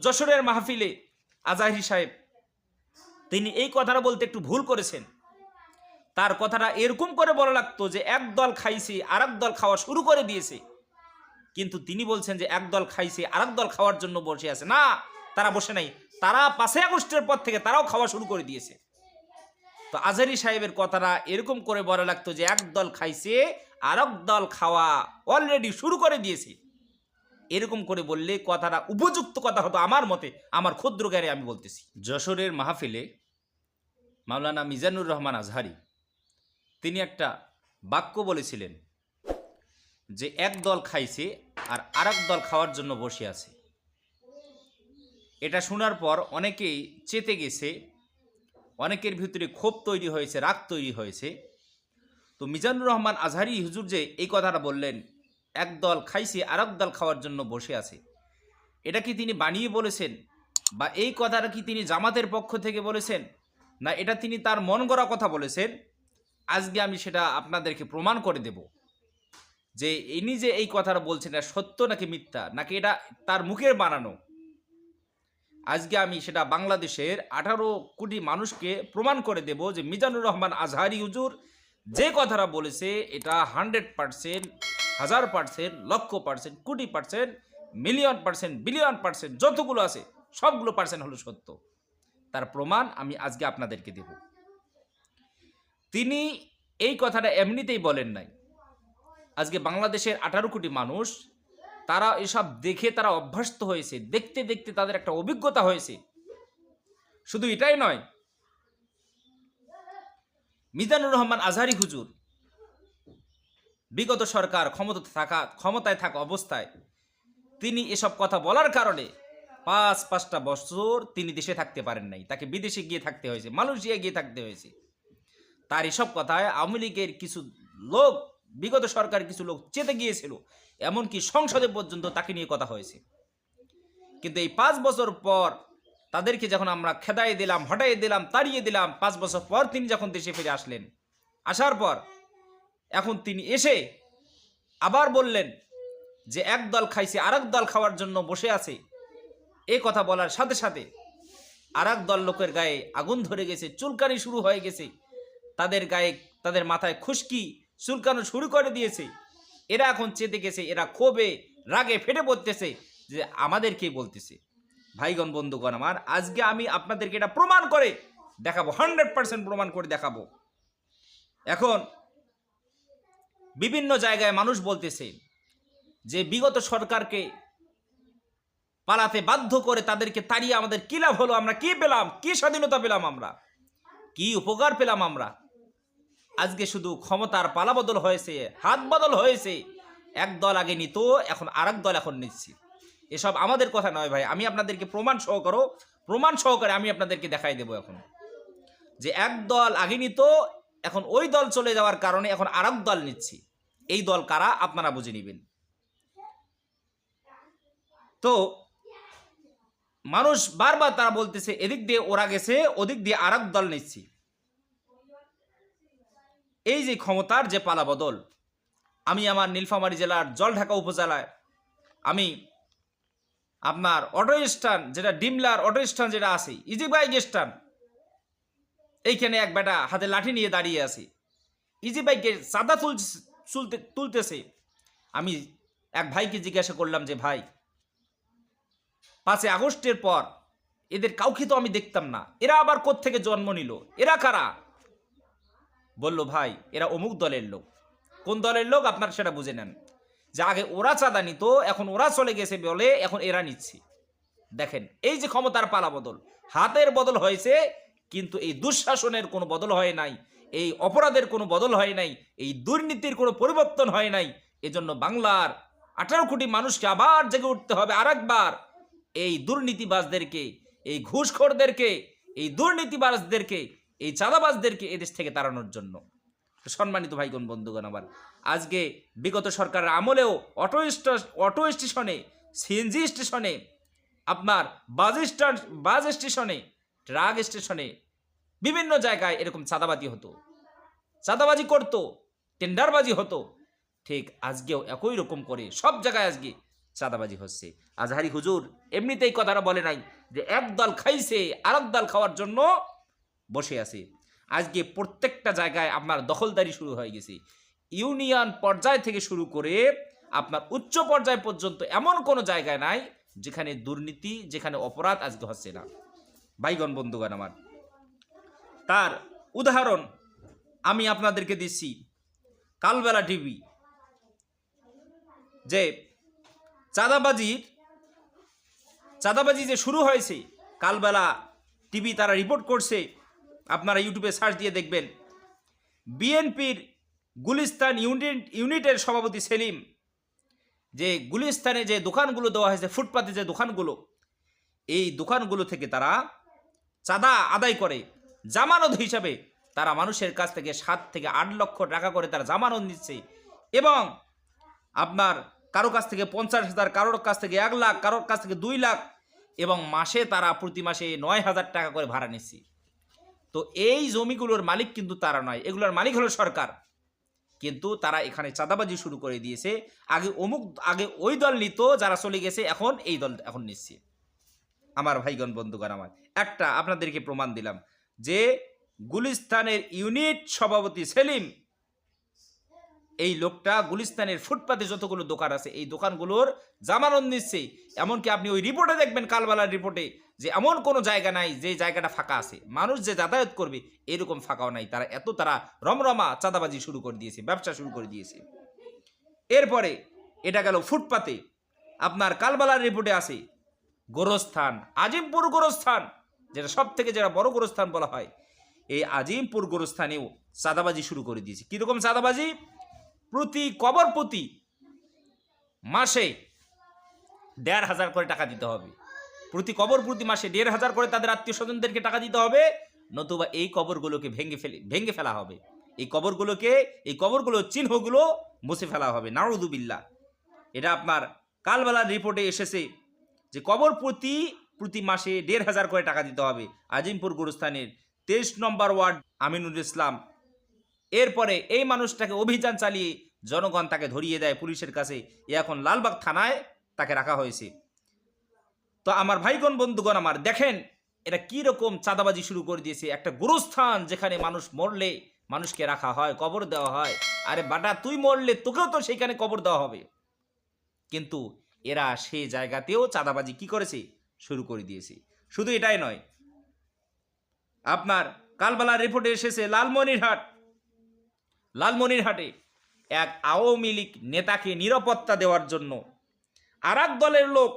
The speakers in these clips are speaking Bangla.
যশোরের মাহফিলে আজাহির সাহেব, তিনি এই কথাটা বলতে একটু ভুল করেছেন। তার কথাটা এরকম করে বলা লাগতো যে এক দল খাইছে আর দল খাওয়া শুরু করে দিয়েছে। কিন্তু তিনি বলছেন যে এক দল খাইছে আর দল খাওয়ার জন্য বসে আছে। না, তারা বসে নাই। তারা পাঁচই আগস্টের পর থেকে তারাও খাওয়া শুরু করে দিয়েছে। তো আজারি সাহেবের কথাটা এরকম করে বলা লাগতো যে এক দল খাইছে আর দল খাওয়া অলরেডি শুরু করে দিয়েছে। এরকম করে বললে কথাটা উপযুক্ত কথা হতো আমার মতে। আমার ক্ষুদ্র জ্ঞানে আমি বলতেছি। যশোরের মাহফিলে মাওলানা মিজানুর রহমান আজহারি, তিনি একটা বাক্য বলেছিলেন যে, এক দল খাইছে আর আরেক দল খাওয়ার জন্য বসে আছে। এটা শোনার পর অনেকেই চেতে গেছে, অনেকের ভিতরে ক্ষোভ তৈরি হয়েছে, রাগ তৈরি হয়েছে। তো মিজানুর রহমান আজহারি হুজুর যে এই কথাটা বললেন এক দল খাইছে আর দল খাওয়ার জন্য বসে আছে। এটা কি তিনি বানিয়ে বলেছেন? বা এই কথাটা কি তিনি জামাতের পক্ষ থেকে বলেছেন? না, এটা তিনি তার মন গড়া কথা বলেছেন? আজকে আমি সেটা আপনাদেরকে প্রমাণ করে দেব। যে ইনি যে এই কথাটা বলছেন, এটা সত্য নাকি মিথ্যা? নাকি এটা তার মুখের বানানো? আজকে আমি সেটা বাংলাদেশের আঠারো কোটি মানুষকে প্রমাণ করে দেব যে মিজানুর রহমান আজহারি হুজুর যে কথাটা বলেছে, এটা হান্ড্রেড পার্সেন্ট হাজার পার্সেন্ট লক্ষ পার্সেন্ট কোটি percent million percent billion percent যতগুলো আছে, সবগুলো পার্সেন্ট হলো সত্য। তার প্রমাণ আমি আজকে আপনাদেরকে দেব। তিনি এই কথাটা এমনিতেই বলেন নাই। আজকে বাংলাদেশের আঠারো কোটি মানুষ, তারা এসব দেখে তারা অভ্যস্ত হয়েছে। দেখতে দেখতে তাদের একটা অভিজ্ঞতা হয়েছে। শুধু এটাই নয় মিজানুর রহমান আজহারি হুজুর, বিগত সরকার ক্ষমতা থাকা, ক্ষমতায় থাকা অবস্থায় তিনি এসব কথা বলার কারণে পাঁচ, পাঁচটা বছর তিনি দেশে থাকতে পারেন নাই। তাকে বিদেশে গিয়ে থাকতে হয়েছে মালয়েশিয়া গিয়ে থাকতে হয়েছে। তার এসব কথায় আওয়ামী লীগের কিছু লোক, বিগত সরকার কিছু লোক চেতে গিয়েছিল, এমনকি সংসদে পর্যন্ত তাকে নিয়ে কথা হয়েছে। কিন্তু এই পাঁচ বছর পর তাদেরকে যখন আমরা খেদাই দিলাম, হটাই দিলাম, তাড়িয়ে দিলাম, পাঁচ বছর পর তিনি যখন দেশে ফিরে আসলেন। আসার পর এখন তিনি এসে আবার বললেন যে, এক দল খাইছে আর দল খাওয়ার জন্য বসে আছে। এই কথা বলার সাথে সাথে আর দল লোকের গায়ে আগুন ধরে গেছে, চুলকানি শুরু হয়ে গেছে। তাদের গায়ে, তাদের মাথায় খুশকি চুলকানো শুরু করে দিয়েছে। এরা এখন চেতে গেছে, এরা ক্ষোভে, রাগে ফেটে পড়তেছে যে আমাদেরকেই বলতেছে? ভাইগণ, বন্ধুগণ আমার, আজকে আমি আপনাদেরকে এটা প্রমাণ করে দেখাবো, হান্ড্রেড পার্সেন্ট প্রমাণ করে দেখাবো। এখন, বিভিন্ন জায়গায় মানুষ বলতেছে যে বিগত সরকারকে পালাতে বাধ্য করে তাদেরকে তাড়িয়ে আমাদের কি লাভ হলো, আমরা কি পেলাম, কি স্বাধীনতা পেলাম আমরা, কি উপকার পেলাম আমরা? আজকে শুধু ক্ষমতার পালা বদল হয়েছে, হাত বদল হয়েছে, এক দল আগে নিত, এখন আর দল এখন নিচ্ছি। এসব আমাদের কথা নয় ভাই। আমি আপনাদেরকে প্রমাণ সহকারও প্রমাণ সহকারে আমি আপনাদেরকে দেখাই দেবো এখন। যে এক দল আগে নিত এখন ওই দল চলে যাওয়ার কারণে এখন আর দল নিচ্ছি। এই দল কারা, আপনারা বুঝে নেবেন। তো, মানুষ বারবার তারা বলতেছে, এদিক দিয়ে ওরা গেছে, ওদিক দিয়ে আর দল নিচ্ছি। এই যে ক্ষমতার যে পালা বদল আমি আমার নীলফামারী জেলার জলঢাকা উপজেলায়, আমি আপনার অটো স্ট্যান্ড, যেটা ডিমলার অটো স্ট্যান্ড যেটা আছে ইজি বাইক স্ট্যান্ড এইখানে এক বেটা হাতে লাঠি নিয়ে দাঁড়িয়ে আছে। ইজি বাইকে চাঁদা তুল তুলতে তুলতেছে। আমি এক ভাইকে জিজ্ঞাসা করলাম যে, ভাই, পাঁচই আগস্টের পর এদের কাউকে তো আমি দেখতাম না। এরা আবার থেকে জন্ম নিল? এরা কারা? বলল, ভাই, এরা অমুক দলের লোক। কোন দলের লোক? আপনার সেটা বুঝে নেন। যে আগে ওরা চাঁদা নিত, এখন ওরা চলে গেছে বলে এখন এরা নিচ্ছে। দেখেন, এই যে ক্ষমতার পালা বদল, হাতের বদল হয়েছে, কিন্তু এই দুঃশাসনের কোনো বদল হয় নাই, এই অপরাধের কোনো বদল হয় নাই, এই দুর্নীতির কোনো পরিবর্তন হয় নাই, এজন্য বাংলার আঠারো কোটি মানুষকে আবার জেগে উঠতে হবে আর একবার এই দুর্নীতিবাজদেরকে, এই ঘুষখোরদেরকে, এই দুর্নীতিবাজদেরকে, এই চাঁদাবাজদেরকে এদেশ থেকে তাড়ানোর জন্য। সম্মানিত ভাইগণ, বন্ধুগণ আবার আজকে বিগত সরকারের আমলেও অটো অটো স্টেশনে সিএনজি স্টেশনে, আপনার বাস স্ট্যান্ড, বাস স্টেশনে, ট্রাক স্টেশনে বিভিন্ন জায়গায় এরকম চাঁদাবাজি হতো। চাঁদাবাজি করতো, টেন্ডারবাজি হতো। ঠিক আজকেও একই রকম করে সব জায়গায় আজকে চাঁদাবাজি হচ্ছে। আজহারি হুজুর এমনিতেই কথাটা বলে নাই যে এক দল খাইছে, আরেক দল খাওয়ার জন্য বসে আছে। আজকে প্রত্যেকটা জায়গায় আপনার দখলদারি শুরু হয়ে গেছে। ইউনিয়ন পর্যায় থেকে শুরু করে আপনার উচ্চ পর্যায় পর্যন্ত এমন কোনো জায়গায় নাই যেখানে দুর্নীতি, যেখানে অপরাধ আজকে হচ্ছে না। ভাইগণ, বন্ধুগণ আমার, তার উদাহরণ আমি আপনাদেরকে দিচ্ছি কালবেলা টিভি যে চাঁদাবাজির, চাঁদাবাজি যে শুরু হয়েছে, কালবেলা টিভি তারা রিপোর্ট করছে। আপনারা ইউটিউবে সার্চ দিয়ে দেখবেন। বিএনপির গুলিস্তান ইউনিট, ইউনিটের সভাপতি সেলিম। যে গুলিস্তানে যে দোকানগুলো দেওয়া হয়েছে, ফুটপাতে যে দোকানগুলো, এই দোকানগুলো থেকে তারা চাঁদা আদায় করে। জামানত হিসাবে তারা মানুষের কাছ থেকে সাত থেকে আট লক্ষ টাকা করে তারা জামানত নিচ্ছে। এবং আপনার কারও কাছ থেকে পঞ্চাশ হাজার, কারোর কাছ থেকে এক লাখ, কারোর কাছ থেকে দুই লাখ, এবং মাসে তারা প্রতি মাসে নয় হাজার টাকা করে ভাড়া নিচ্ছে। তো এই জমিগুলোর মালিক কিন্তু তারা নয়। এগুলোর মালিক হলো সরকার। কিন্তু তারা এখানে চাঁদাবাজি শুরু করে দিয়েছে। আগে অমুক, আগে ওই দল নিত যারা চলে গেছে, এখন এই দল, এখন নিচ্ছে। আমার ভাইগণ, বন্ধুগণ আমার, একটা আপনাদেরকে প্রমাণ দিলাম যে গুলিস্তানের ইউনিট সভাপতি সেলিম এই লোকটা গুলিস্তানের ফুটপাতে যতগুলো দোকান আছে, এই দোকানগুলোর জামানত নিচ্ছে। এমনকি আপনি ওই রিপোর্টে দেখবেন, কালবেলার রিপোর্টে, যে এমন কোনো জায়গা নাই যে জায়গাটা ফাঁকা আছে। মানুষ যে যাতায়াত করবে, এরকম ফাঁকাও নাই। তারা এত তারা রমরমা চাঁদাবাজি শুরু করে দিয়েছে, ব্যবসা শুরু করে দিয়েছে। এরপরে এটা গেল ফুটপাতে। আপনার কালবেলার রিপোর্টে আছে, গোরস্থান, আজিমপুর গোরস্থান, যেটা সব থেকে যেটা বড় গোরস্থান বলা হয়। এই আজিমপুর গোরস্থানেও চাঁদাবাজি শুরু করে দিয়েছে। কীরকম চাঁদাবাজি? প্রতি কবর প্রতি মাসে দেড় হাজার করে টাকা দিতে হবে। প্রতি কবর প্রতি মাসে দেড় হাজার করে তাদের আত্মীয় স্বজনদেরকে টাকা দিতে হবে, নতুবা এই কবরগুলোকে ভেঙে ফেলে ভেঙে ফেলা হবে। এই কবরগুলোকে এই কবরগুলো চিহ্নগুলো মুছে ফেলা হবে। নারুদুবিল্লা এটা আপনার কালবেলার রিপোর্টে এসেছে যে কবর প্রতি প্রতি মাসে দেড় হাজার করে টাকা দিতে হবে। আজিমপুর গুরুস্থানের তেইশ নম্বর ওয়ার্ড আমিনুল ইসলাম এরপরে এই মানুষটাকে অভিযান চালিয়ে জনগণ তাকে ধরিয়ে দেয় পুলিশের কাছে। এখন লালবাগ থানায় তাকে রাখা হয়েছে। তো আমার ভাইগণ, বন্ধুগণ আমার, দেখেন এটা কি রকম চাঁদাবাজি শুরু করে দিয়েছে। একটা গুরুস্থান যেখানে মানুষ মরলে মানুষকে রাখা হয়, কবর দেওয়া হয়। আরে বাটা, তুই মরলে তোকেও তো সেইখানে কবর দেওয়া হবে। কিন্তু এরা সেই জায়গাতেও চাঁদাবাজি কি করেছে? শুরু করে দিয়েছে। শুধু এটাই নয়, আপনার কালবালার রিপোর্টে এসেছে লালমনিরহাট লালমনিরহাটে এক আওয়ামী লীগ নেতাকে নিরাপত্তা দেওয়ার জন্য আর দলের লোক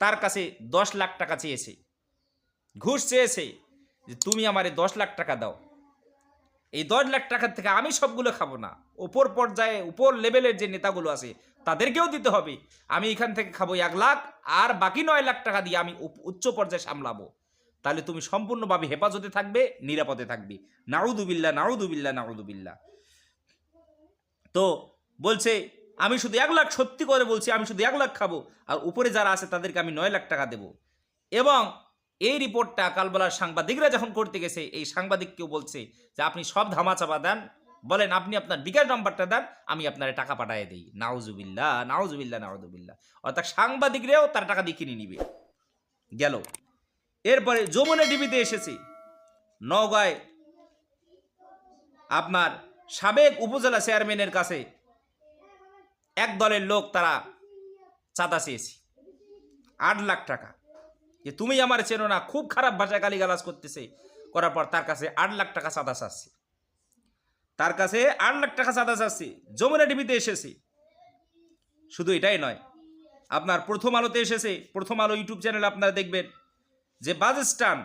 তার কাছে দশ লাখ টাকা চেয়েছে। ঘুষ চেয়েছে যে, তুমি আমারে দশ লাখ টাকা দাও। এই দশ লাখ টাকার থেকে আমি সবগুলো খাব না। ওপর পর্যায়ে, উপর লেভেলের যে নেতাগুলো আছে, তাদেরকেও দিতে হবে। আমি এখান থেকে খাব এক লাখ, আর বাকি নয় লাখ টাকা দিয়ে আমি উচ্চ পর্যায়ে সামলাবো। তাহলে তুমি সম্পূর্ণভাবে হেফাজতে থাকবে, নিরাপদে থাকবে। নাউদুবিল্লা নাউদুবিল্লা নাউদুবিল্লা তো বলছে, আমি শুধু এক লাখ সত্যি করে বলছি, আমি শুধু এক লাখ খাব, আর উপরে যারা আছে তাদেরকে আমি নয় লাখ টাকা দেব। এবং এই রিপোর্টটা কালবেলার সাংবাদিকরা যখন করতে গেছে, এই সাংবাদিককেও বলছে যে, আপনি সব ধামাচাপা দেন, বলেন আপনি আপনার বিকাশ নাম্বারটা দেন, আমি আপনার টাকা পাঠিয়ে দিই। নাউজুবিল্লা নাউজুবিল্লা নাউজুবিল্লা অর্থাৎ সাংবাদিকরাও তার টাকা দিয়ে কিনে নিবে। গেল। এরপরে যমুনা টিভিতে এসেছে, নওগাঁয় আপনার সাবেক উপজেলা চেয়ারম্যানের কাছে এক দলের লোক তারা চাঁদা চেয়েছে। আট লাখ টাকা। যে তুমি আমার চেনো না, খুব খারাপ ভাষায় গালিগালাজ করতেছে, করার পর তার কাছে আট লাখ টাকা চাঁদা চাচ্ছে। তার কাছে আট লাখ টাকা চাঁদা চাচ্ছে, যমুনা টিভিতে এসেছে। শুধু এটাই নয়, আপনার প্রথম আলোতে এসেছে, প্রথম আলো ইউটিউব চ্যানেল আপনারা দেখবেন। যে বাস স্ট্যান্ড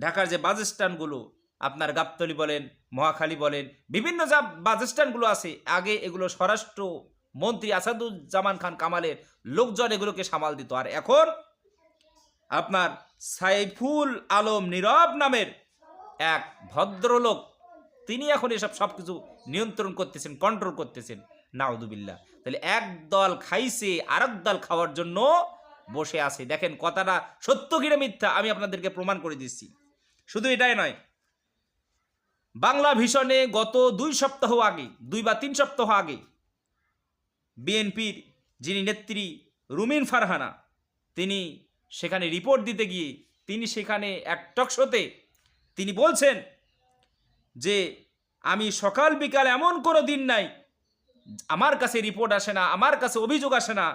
ঢাকার যে বাস স্ট্যান্ডগুলো আপনার গাবতলি বলেন, মহাখালী বলেন, বিভিন্ন যা বাসস্ট্যান্ডগুলো আছে, আগে এগুলো স্বরাষ্ট্র মন্ত্রী আসাদুজ্জামান খান কামালের লোকজন এগুলোকে সামাল দিত। আর এখন আপনার সাইফুল আলম নীরব নামের এক ভদ্রলোক, তিনি এখন এসব সব কিছু নিয়ন্ত্রণ করতেছেন কন্ট্রোল করতেছেন। নাউদুবিল্লা তাহলে এক দল খাইছে, আরেক দল খাওয়ার জন্য বসে আছে। দেখেন, কথাটা সত্য কিনা মিথ্যা আমি আপনাদেরকে প্রমাণ করে দিচ্ছি। শুধু এটাই নয় বাংলা ভিশনে গত দুই সপ্তাহ আগে, দুই বা তিন সপ্তাহ আগে, বিএনপির যিনি নেত্রী রুমিন ফারহানা, তিনি সেখানে রিপোর্ট দিতে গিয়ে তিনি সেখানে এক টকশোতে তিনি বলছেন যে, আমি সকাল বিকাল এমন কোনো দিন নাই, আমার কাছে রিপোর্ট আসে না, আমার কাছে অভিযোগ আসে না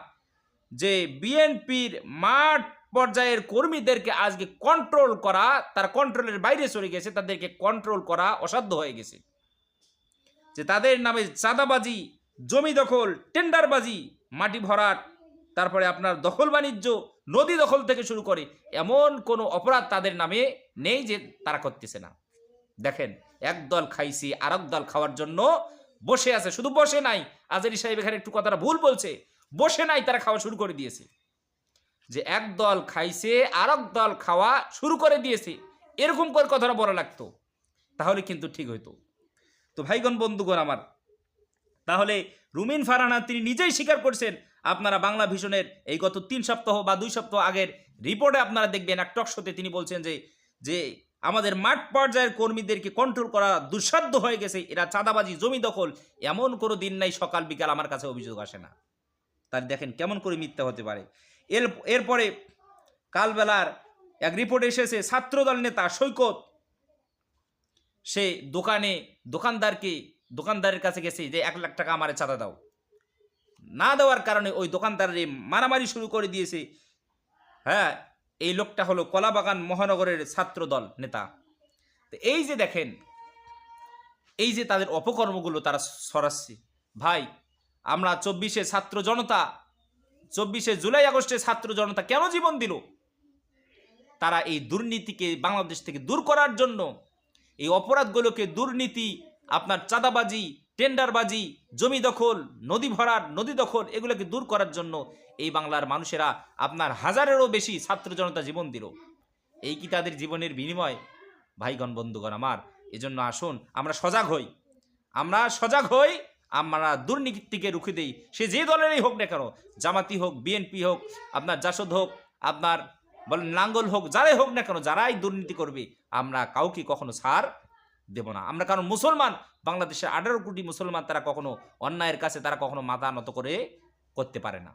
যে, বিএনপির মাঠ পর্যায়ের কর্মীদেরকে আজকে কন্ট্রোল করা, তার কন্ট্রোলের বাইরে চলে গেছে, তাদেরকে কন্ট্রোল করা অসাধ্য হয়ে গেছে। যে তাদের নামে চাঁদাবাজি, জমি দখল, টেন্ডারবাজি, মাটি ভরাট, তারপরে আপনার দখল বাণিজ্য, নদী দখল থেকে শুরু করে এমন কোনো অপরাধ তাদের নামে নেই যে তারা করতেছে না। দেখেন, এক দল খাইছি আর দল খাওয়ার জন্য বসে আছে, শুধু বসে নাই। আজারি সাহেব এখানে একটু কথাটা ভুল বলছে, বসে নাই তারা খাওয়া শুরু করে দিয়েছে। যে এক দল খাইছে আর দল খাওয়া শুরু করে দিয়েছে। এরকম করে কথাটা বলা লাগতো। তাহলে কিন্তু ঠিক হইতো। তো ভাইগণ, বন্ধুগণ আমার, তাহলে রুমিন ফারহানা তিনি নিজেই স্বীকার করছেন, আপনারা বাংলা ভিশনের এই গত তিন সপ্তাহ বা দুই সপ্তাহ আগের রিপোর্টে আপনারা দেখবেন, এক টকশোতে তিনি বলছেন যে যে আমাদের মাঠ পর্যায়ের কর্মীদেরকে কন্ট্রোল করা দুঃসাধ্য হয়ে গেছে। এরা চাঁদাবাজি, জমি দখল, এমন কোনো দিন নাই, সকাল বিকাল আমার কাছে অভিযোগ আসে না। তার দেখেন কেমন করে মিথ্যা হতে পারে। এর, এরপরে কালবেলার এক রিপোর্ট এসেছে, ছাত্রদল নেতা সৈকত, সে দোকানে দোকানদারকে, দোকানদারের কাছে গেছে যে এক লাখ টাকা আমারে চাঁদা দাও। না দেওয়ার কারণে ওই দোকানদারে মারামারি শুরু করে দিয়েছে। হ্যাঁ এই লোকটা হলো কলাবাগান মহানগরের ছাত্র দল নেতা। তো এই যে দেখেন, এই যে তাদের অপকর্মগুলো তারা সরাচ্ছে। ভাই, আমরা চব্বিশে ছাত্র জনতা চব্বিশে জুলাই, আগস্টে ছাত্র জনতা কেন জীবন দিল? তারা এই দুর্নীতিকে বাংলাদেশ থেকে দূর করার জন্য এই অপরাধগুলোকে দুর্নীতি, আপনার চাঁদাবাজি, টেন্ডারবাজি, জমি দখল, নদী ভরাট, নদী দখল, এগুলোকে দূর করার জন্য এই বাংলার মানুষেরা আপনার হাজারেরও বেশি ছাত্র জনতা জীবন দিল। এই কি তাদের জীবনের বিনিময়? ভাইগণ, বন্ধুগণ আমার, এজন্য আসুন, আমরা সজাগ হই। আমরা সজাগ হই আমরা দুর্নীতিকে রুখে দেই। সে যে দলেরই হোক না কেন, জামাতি হোক বিএনপি হোক, আপনার জাসদ হোক, আপনার বলেন লাঙ্গল হোক, যারাই হোক না কেন, যারাই দুর্নীতি করবে, আমরা কাউকে কখনো ছাড় দেব না। আমরা কারণ মুসলমান, বাংলাদেশের আঠারো কোটি মুসলমান তারা কখনো অন্যায়ের কাছে তারা কখনো মাথা নত করে করতে পারে না।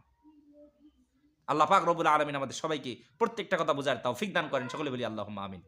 আল্লাহ পাক রবুল আলমিন আমাদের সবাইকে প্রত্যেকটা কথা বোঝার তাও ফিক দান করেন। সকলে বলি আল্লাহ আমিন।